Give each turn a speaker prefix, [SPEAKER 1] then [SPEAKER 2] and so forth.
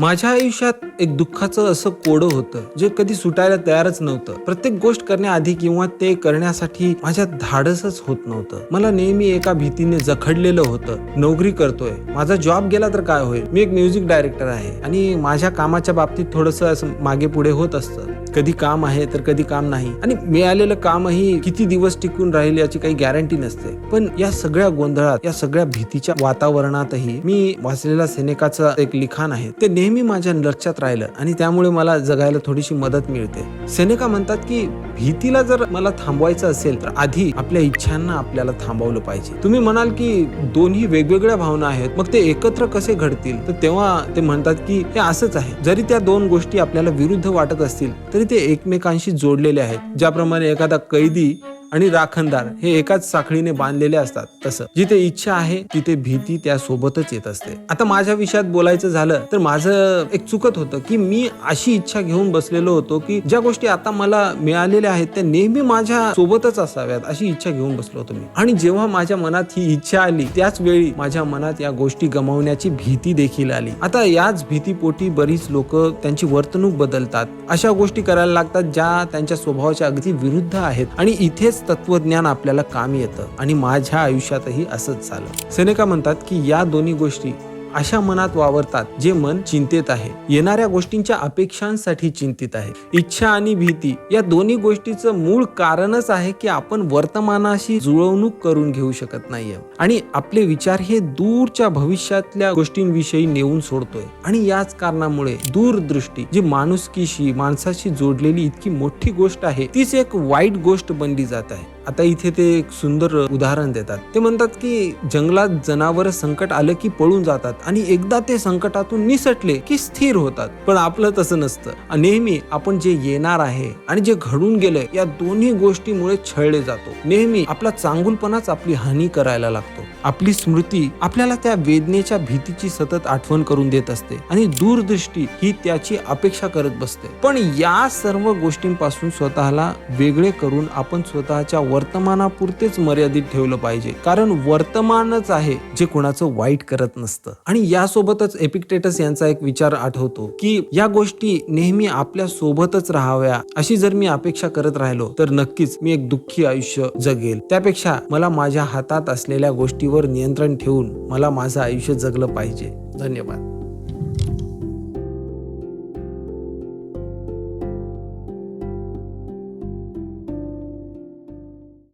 [SPEAKER 1] माझ्या आयुष्यात एक दुःखाचं असं कोडं होतं जे कधी सुटायला तयारच नव्हतं. प्रत्येक गोष्ट करण्याआधी किंवा ते करण्यासाठी माझ्या धाडसच होत नव्हतं. मला नेहमी एका भीतीने जखडलेलं होतं. नोकरी करतोय. माझा जॉब गेला तर काय होईल? मी एक म्युझिक डायरेक्टर आहे आणि माझ्या कामाच्या बाबतीत थोडस असं मागे पुढे होत असतं. कधी काम आहे तर कधी काम नाही. आणि मिळालेलं कामही किती दिवस टिकून राहील याची काही गॅरंटी नसते. पण या सगळ्या गोंधळात या सगळ्या भीतीच्या वातावरणातही मी वाचलेला सेनेकाचं एक लिखाण आहे. ते नेहमी माझ्या लक्षात राहिलं आणि त्यामुळे मला जगायला थोडीशी मदत मिळते. सेनेका म्हणतात की भीतीला जर मला थांबवायचं असेल तर आधी आपल्या इच्छांना आपल्याला थांबवलं पाहिजे. तुम्ही म्हणाल की दोन्ही वेगवेगळ्या भावना आहेत मग ते एकत्र कसे घडतील? तर तेव्हा ते म्हणतात की हे असंच आहे. जरी त्या दोन गोष्टी आपल्याला विरुद्ध वाटत असतील तर ते एकमेकांशी जोडलेले आहेत. ज्याप्रमाणे एखादा कैदी आणि राखणदार हे एकाच साखळीने बांधलेले असतात. तसं जिथे इच्छा आहे तिथे भीती त्यासोबतच येत असते. आता माझ्या विषयात बोलायचं झालं तर माझं एक चुकत होतं की मी अशी इच्छा घेऊन बसलेलो होतो की ज्या गोष्टी आता मला मिळालेल्या आहेत त्या नेहमी माझ्या सोबतच असाव्यात अशी इच्छा घेऊन बसलो होतो मी. आणि जेव्हा माझ्या मनात ही इच्छा आली त्याच वेळी माझ्या मनात या गोष्टी गमावण्याची भीती देखील आली. आता याच भीतीपोटी बरीच लोक त्यांची वर्तणूक बदलतात. अशा गोष्टी करायला लागतात ज्या त्यांच्या स्वभावाच्या अगदी विरुद्ध आहेत. आणि इथेच तत्वज्ञान आपल्याला काम येतं आणि माझ्या आयुष्यातही असंच झालं. सेनेका म्हणतात की या दोन्ही गोष्टी अशा मनात वावरतात जे मन चिंतेत आहे. येणाऱ्या गोष्टींच्या अपेक्षांसाठी चिंतित आहे. इच्छा आणि भीती या दोन्ही गोष्टीचं मूळ कारणच आहे की आपण वर्तमानाशी जुळवणूक करून घेऊ शकत नाहीये. आणि आपले विचार हे दूरच्या भविष्यातल्या गोष्टींविषयी नेऊन सोडतोय. आणि याच कारणामुळे दूरदृष्टी जी माणुसकीशी माणसाशी जोडलेली इतकी मोठी गोष्ट आहे तीच एक वाईट गोष्ट बनली जात आहे. आता इथे ते एक सुंदर उदाहरण देतात. ते म्हणतात की जंगलात जनावर संकट आलं की पळून जातात आणि एकदा ते संकटातून निसटले की स्थिर होतात. पण आपलं तसं नसतं. नेहमी आपण जे येणार आहे आणि जे घडून गेलंय या दोन्ही गोष्टीमुळे छळले जातो. नेहमी आपला चांगुलपणाच आपली हानी करायला लागतो. आपली स्मृती आपल्याला त्या वेदनेच्या भीतीची सतत आठवण करून देत असते आणि दूरदृष्टी ही त्याची अपेक्षा करत बसते. पण या सर्व गोष्टींपासून स्वतःला वेगळे करून आपण स्वतःच्या वर्तमानापुरतेच मर्यादित ठेवलं पाहिजे. कारण वर्तमानच आहे जे कोणाचं वाईट करत नसतं. आणि यासोबतच एपिक्टेटस यांचा एक विचार आठवतो की या गोष्टी नेहमी आपल्या सोबतच राहाव्या अशी जर मी अपेक्षा करत राहिलो तर नक्कीच मी एक दुःखी आयुष्य जगेल. त्यापेक्षा मला माझ्या हातात असलेल्या गोष्टीवर नियंत्रण ठेवून मला माझं आयुष्य जगलं पाहिजे. धन्यवाद.